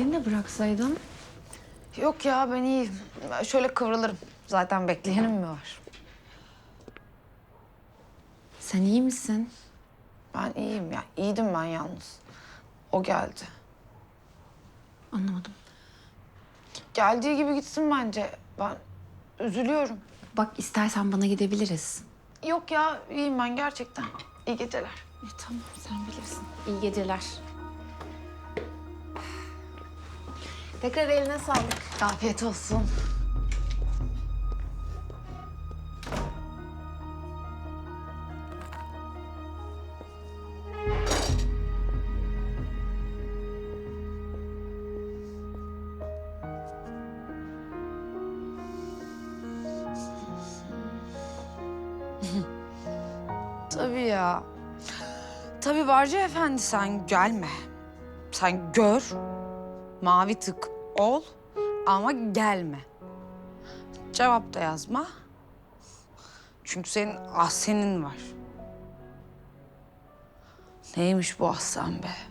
Seni de bıraksaydım. Yok ya ben iyiyim. Şöyle kıvrılırım. Zaten bekleyenim mi var? Sen iyi misin? Ben iyiyim ya. İyiydim ben yalnız. O geldi. Anlamadım. Geldiği gibi gitsin bence. Ben üzülüyorum. Bak istersen bana gidebiliriz. Yok ya iyiyim ben gerçekten. İyi geceler. E, tamam sen bilirsin. İyi geceler. Tekrar eline sağlık. Afiyet olsun. Tabii ya. Tabii Barca Efendi sen gelme. Sen gör, mavi tık ol ama gelme. Cevap da yazma. Çünkü senin ahsenin var. Neymiş bu ahsen be?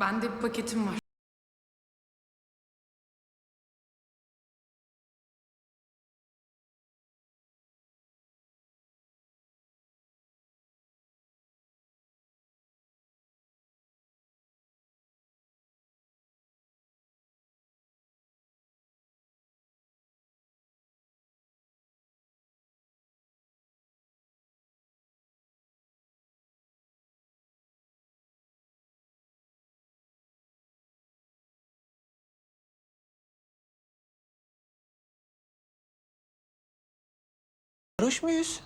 Bende bir paketim var. Sarhoş muyuz?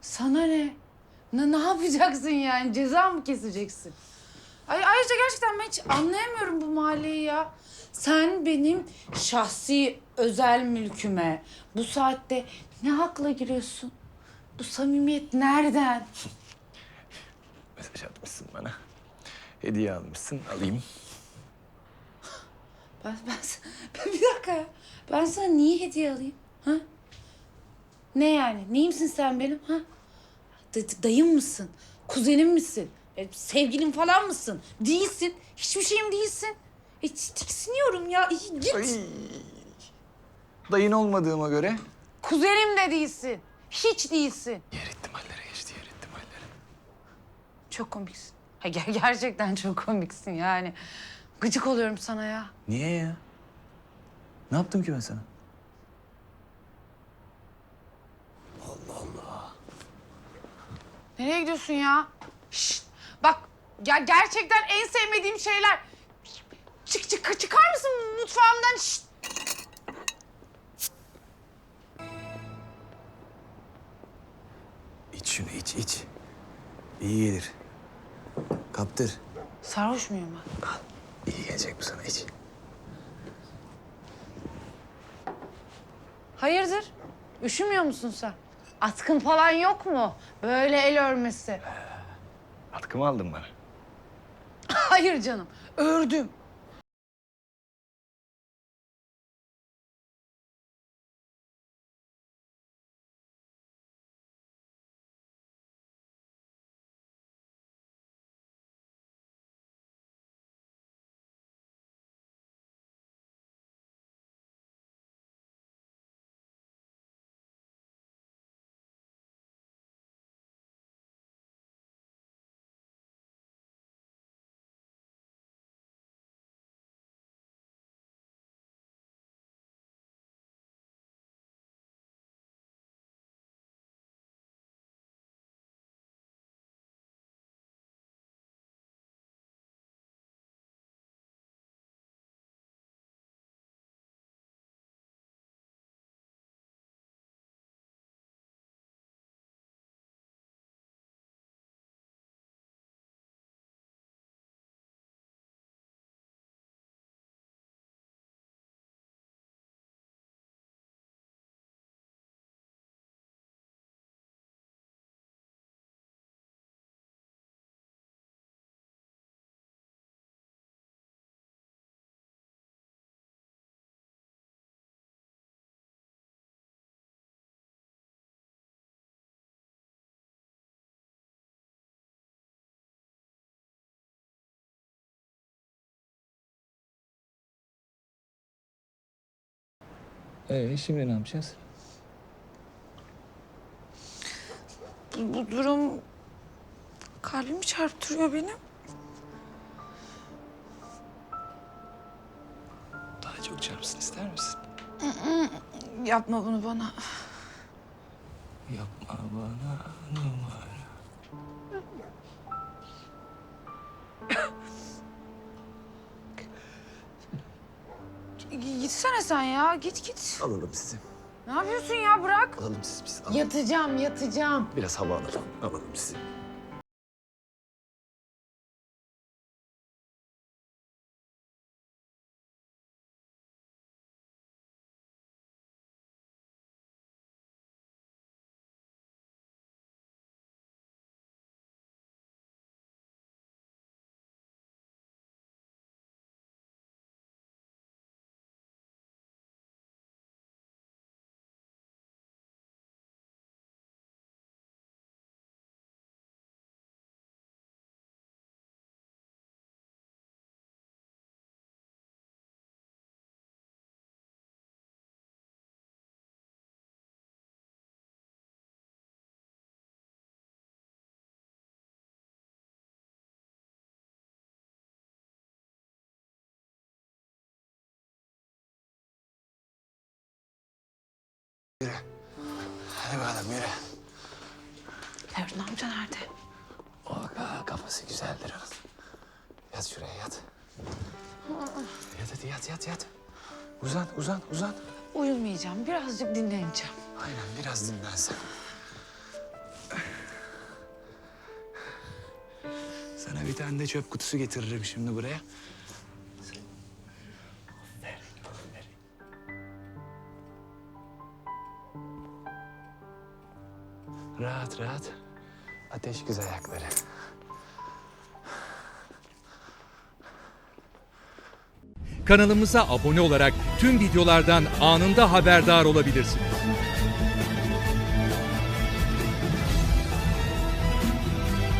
Sana ne? Ne, ne yapacaksın yani? Ceza mı keseceksin? Ay, ayrıca gerçekten ben hiç anlayamıyorum bu mahalleyi ya. Sen benim şahsi özel mülküme bu saatte ne hakla giriyorsun? Bu samimiyet nereden? Mesaj atmışsın bana. Hediye almışsın. Alayım. Ben, ben, ben bir dakika ya. Ben sana niye hediye alayım? Ha? Ne yani? Neyimsin sen benim? Ha? D- dayım mısın? Kuzenim misin? E, sevgilim falan mısın? Değilsin. Hiçbir şeyim değilsin. E, tiksiniyorum ya. İyi, git. Ay. Dayın olmadığıma göre. Kuzenim de değilsin. Hiç değilsin. Yer ihtimallere geçti, yer ihtimallere. Çok komiksin. Ha, ger- gerçekten çok komiksin yani. Gıcık oluyorum sana ya. Niye ya? Ne yaptım ki ben sana? Nereye gidiyorsun ya? Şşt, bak ya gerçekten en sevmediğim şeyler. Çık çık çıkar mısın mutfağımdan? Şşt. İç şunu, iç, iç. İyi gelir. Kaptır. Sarhoş muyum ben? Al. İyi gelecek bu sana, iç. Hayırdır? Üşümüyor musun sen? Atkın falan yok mu? Böyle el örmesi. Atkımı aldın bana. Hayır canım. Ördüm. Ee, şimdi ne yapacağız? Bu, durum kalbimi çarptırıyor benim. Daha çok çarpsın ister misin? Yapma bunu bana. Yapma bana numara. Gitsene sen ya. Git git. Alalım sizi. Ne yapıyorsun ya? Bırak. Alalım sizi biz. Alalım. Yatacağım, yatacağım. Biraz hava alalım. Alalım sizi. Hadi bakalım yürü. Ferun amca nerede? O ka- kafası güzeldir onun. Yat şuraya yat. Yat hadi yat yat yat. Uzan uzan uzan. Uyumayacağım. Birazcık dinleneceğim. Aynen biraz dinlensen. Sana bir tane de çöp kutusu getiririm şimdi buraya. Rahat rahat. Ateş güzel ayakları. Kanalımıza abone olarak tüm videolardan anında haberdar olabilirsiniz.